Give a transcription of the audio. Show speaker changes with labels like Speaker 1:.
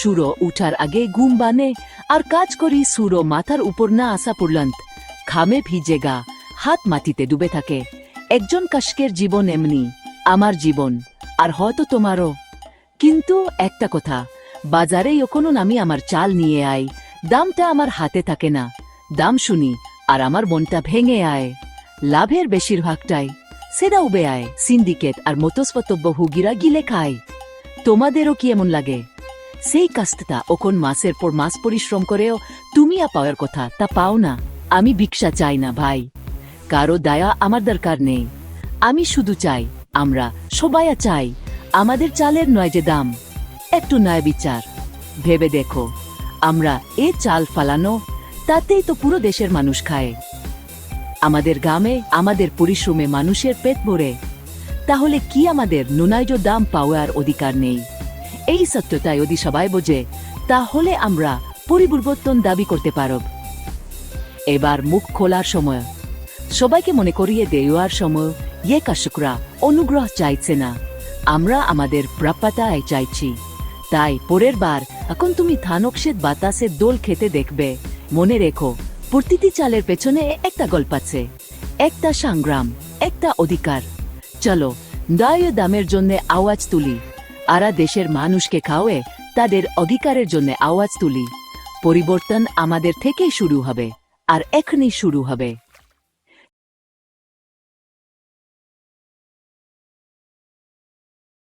Speaker 1: সুরো উঠার আগে ঘুম বানে আর কাজ করি সুরো মাথার উপর না আসা পড়লান্ত খামে ভিজে গা, হাত মাটিতে ডুবে থাকে। একজন কাশকের জীবন এমনি, আমার জীবন, আর হয়তো তোমারও। কিন্তু একটা কথা বাজারে যখন আমি আমার চাল নিয়ে আই দামটা আমার হাতে থাকে না। দাম শুনি, আর আমার মনটা ভেঙে আয়। লাভের বেশিরভাগটাই সেটা উবে আয়। সিন্ডিকেট আর মতস্পতব্য হুগিরা গিলে খায়। তোমাদেরও কি এমন লাগে? সেই কাজটা ওখন মাসের পর মাস পরিশ্রম করেও তুমি পাওয়ার কথা, তা পাও না। আমি ভিক্ষা চাই না, ভাই। কারও দয়া আমার দরকার নেই। আমি শুধু চাই, আমরা সবাই চাই। আমাদের চালের নয় যে দাম, একটু নয় বিচার। ভেবে দেখো, আমরা এ চাল ফালানো, তাতেই তো পুরো দেশের মানুষ খায়। আমাদের গ্রামে, আমাদের পরিশ্রমে মানুষের পেট ভরে। তাহলে কি আমাদের ন্যূনার্য দাম পাওয়ার অধিকার নেই? এই সত্যতায় যদি সবাই বোঝে, তাহলে আমরা পরিবর্তন দাবি করতে পারব। এবার মুখ খোলার সময়। সবাইকে মনে করিয়ে দেওয়ার সময় ইয়ে কাশুকরা অনুগ্রহ চাইছে না। আমরা আমাদের প্রাপ্যতায় চাইছি। তাই পরের বার এখন তুমি থানকশেদ বাতাসের দোল খেতে দেখবে। মনে রেখো, প্রতিটি চালের পেছনে একটা গল্প আছে। একটা সংগ্রাম, একটা অধিকার। চলো দায় দামের জন্য আওয়াজ তুলি। আরা দেশের মানুষকে খাওয়ে তাদের অধিকারের জন্য আওয়াজ তুলি। পরিবর্তন আমাদের থেকেই শুরু হবে, আর এখনই শুরু হবে।